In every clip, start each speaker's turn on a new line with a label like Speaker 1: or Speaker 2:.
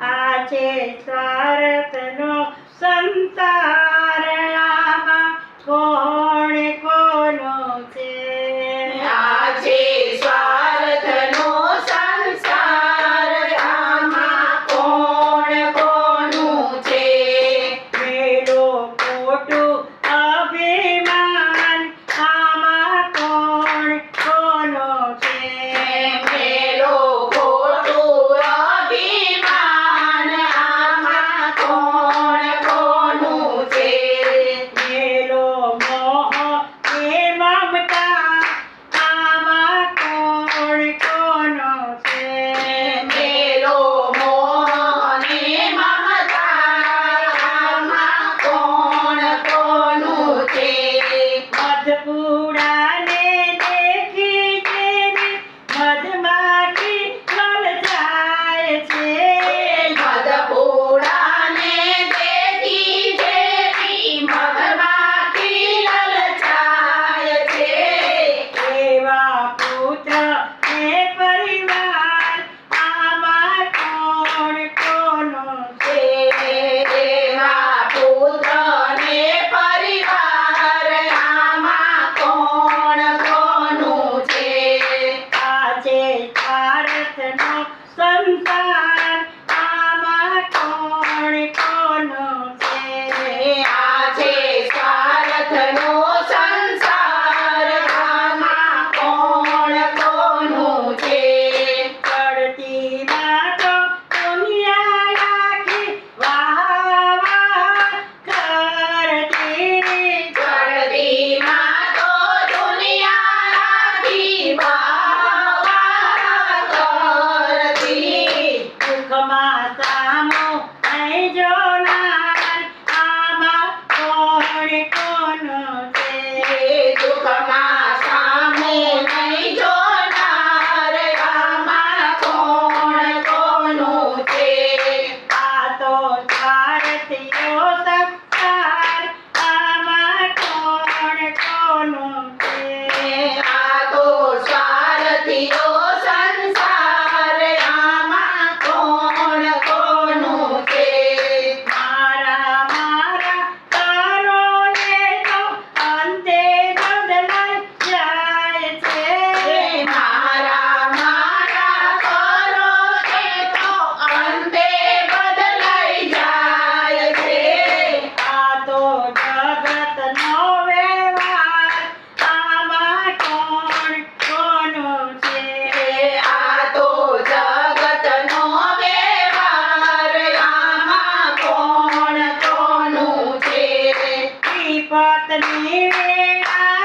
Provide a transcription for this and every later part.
Speaker 1: આ છે. સ્વાર્થનો સંતાર આમાં કોણ કોનો છે?
Speaker 2: આ છે আমার
Speaker 1: આ તો
Speaker 2: સારથીઓ પત્ની વેળા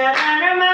Speaker 2: I don't
Speaker 1: know.